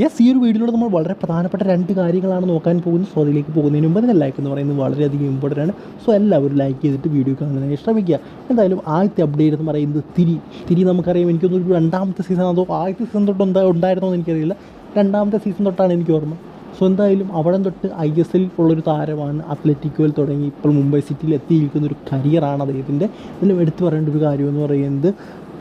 Yes ഈ ഒരു വീഡിയോയിലൂടെ നമ്മൾ വളരെ പ്രധാനപ്പെട്ട രണ്ട് കാര്യങ്ങളാണ് നോക്കാൻ പോകുന്നത്. സോ അതിലേക്ക് പോകുന്നതിന് മുമ്പ് തന്നെ ലൈക്ക് എന്ന് പറയുന്നത് വളരെയധികം ഇമ്പോർട്ടന്റ് ആണ്. സോ എല്ലാവരും ലൈക്ക് ചെയ്തിട്ട് വീഡിയോ കാണുന്നതിന് ശ്രമിക്കുക. എന്തായാലും ആദ്യത്തെ അപ്ഡേറ്റ് എന്ന് പറയുന്നത് തിരി. തിരി നമുക്കറിയാം. എനിക്കൊന്നും രണ്ടാമത്തെ സീസൺ അതോ ആദ്യത്തെ സീസൺ തൊട്ട് എന്താ ഉണ്ടായിരുന്നോ എന്ന് എനിക്കറിയില്ല. രണ്ടാമത്തെ സീസൺ തൊട്ടാണ് എനിക്ക് ഓർമ്മ. സോ എന്തായാലും അവിടെ തൊട്ട് ഐ എസ് എൽ ഉള്ളൊരു താരമാണ് അത്ലറ്റിക്കോയിൽ തുടങ്ങി. ഇപ്പോൾ മുംബൈ സിറ്റിയിൽ എത്തിയിരിക്കുന്ന ഒരു കരിയറാണ് അദ്ദേഹത്തിന്റെ. ഇതിലും എടുത്തു പറയേണ്ട ഒരു കാര്യമെന്ന് പറയുന്നത്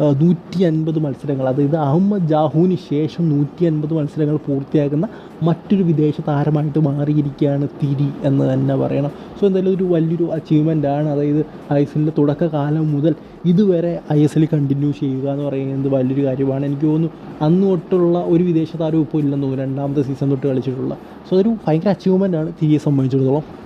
നൂറ്റി അൻപത് മത്സരങ്ങൾ. അതായത് അഹമ്മദ് ജാഹുവിന് ശേഷം നൂറ്റി അൻപത് മത്സരങ്ങൾ പൂർത്തിയാക്കുന്ന മറ്റൊരു വിദേശ താരമായിട്ട് മാറിയിരിക്കുകയാണ് തിരി എന്ന് തന്നെ പറയണം. സോ എന്തായാലും ഒരു വലിയൊരു അച്ചീവ്മെന്റ് ആണ്. അതായത് ഐ എസ് എല്ലിന്റെ തുടക്കകാലം മുതൽ ഇതുവരെ ഐ എസ് എൽ കണ്ടിന്യൂ ചെയ്യുക എന്ന് പറയുന്നത് വലിയൊരു കാര്യമാണ്. എനിക്ക് തോന്നുന്നു അന്ന് തൊട്ടുള്ള ഒരു വിദേശ താരവും ഇപ്പോൾ ഇല്ലെന്ന് തോന്നുന്നു. രണ്ടാമത്തെ സീസൺ തൊട്ട് കളിച്ചിട്ടുള്ള. സോ അതൊരു ഭയങ്കര ആണ് തിരിയെ സംബന്ധിച്ചിടത്തോളം.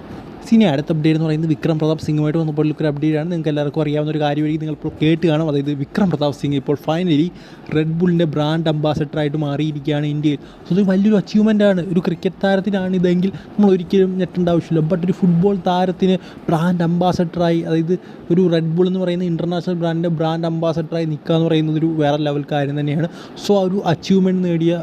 ഇനി അടുത്ത അപ്ഡേറ്റ് എന്ന് പറയുന്നത് വിക്രം പ്രതാപ് സിംഗുമായിട്ട് വന്നപ്പോൾ ഒരു അപ്ഡേറ്റ് ആണ്. നിങ്ങൾക്ക് എല്ലാവർക്കും അറിയാവുന്ന ഒരു കാര്യമായിരിക്കും നിങ്ങൾ ഇപ്പോൾ കേട്ട് കാണും. അതായത് വിക്രം പ്രതാപ് സിംഗ് ഇപ്പോൾ ഫൈനലി റെഡ് ബുള്ളിന്റെ ബ്രാൻഡ് അംബാസഡറായിട്ട് മാറിയിരിക്കുകയാണ് ഇന്ത്യയിൽ. സോ ഇത് വലിയൊരു അച്ചീവ്മെന്റ് ആണ്. ഒരു ക്രിക്കറ്റ് താരത്തിനാണ് ഇതെങ്കിൽ നമ്മൾ ഒരിക്കലും ഞെട്ടേണ്ട ആവശ്യമില്ല. ബട്ട് ഒരു ഫുട്ബോൾ താരത്തിന് ബ്രാൻഡ് അംബാസഡറായി അതായത് ഒരു റെഡ് ബുൾ എന്ന് പറയുന്ന ഇന്റർനാഷണൽ ബ്രാൻഡിന്റെ ബ്രാൻഡ് അംബാസഡറായി നിൽക്കുക എന്ന് പറയുന്നത് ഒരു വേറെ ലെവൽ കാര്യം തന്നെയാണ്. സോ ആ ഒരു അച്ചീവ്മെന്റ് നേടിയ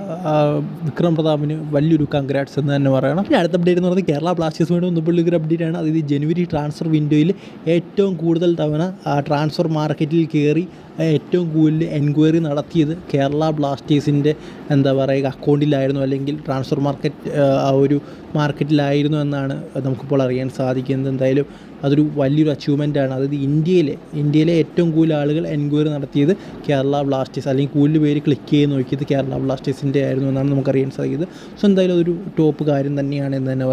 വിക്രം പ്രതാപിന് വലിയൊരു കൺഗ്രാറ്റ്സ് എന്ന് തന്നെ പറയണം പിന്നെ അടുത്ത അപ്ഡേറ്റ് എന്ന് പറയുന്നത് കേരള ബ്ലാസ്റ്റേഴ്സ് വേണ്ടി വന്നപ്പോൾ ഒരു അതായത് ജനുവരി ട്രാൻസ്ഫർ വിൻഡോയിൽ ഏറ്റവും കൂടുതൽ തവണ ട്രാൻസ്ഫർ മാർക്കറ്റിൽ കയറി ഏറ്റവും കൂടുതൽ എൻക്വയറി നടത്തിയത് കേരള ബ്ലാസ്റ്റേഴ്സിന്റെ എന്താ പറയുക അക്കൗണ്ടിലായിരുന്നു അല്ലെങ്കിൽ ട്രാൻസ്ഫർ മാർക്കറ്റ് ആ ഒരു മാർക്കറ്റിലായിരുന്നു എന്നാണ് നമുക്കിപ്പോൾ അറിയാൻ സാധിക്കുന്നത്. എന്തായാലും അതൊരു വലിയൊരു അച്ചീവ്മെന്റ് ആണ്. അതായത് ഇന്ത്യയിലെ ഇന്ത്യയിലെ ഏറ്റവും കൂടുതൽ ആളുകൾ എൻക്വയറി നടത്തിയത് കേരള ബ്ലാസ്റ്റേഴ്സ് അല്ലെങ്കിൽ കൂടുതൽ പേര് ക്ലിക്ക് ചെയ്ത് നോക്കിയത് കേരള ബ്ലാസ്റ്റേഴ്സിന്റെ ആയിരുന്നു എന്നാണ് നമുക്കറിയാൻ സാധിക്കുന്നത്. സോ എന്തായാലും അതൊരു ടോപ്പ് കാര്യം തന്നെയാണ് എന്ന് തന്നെ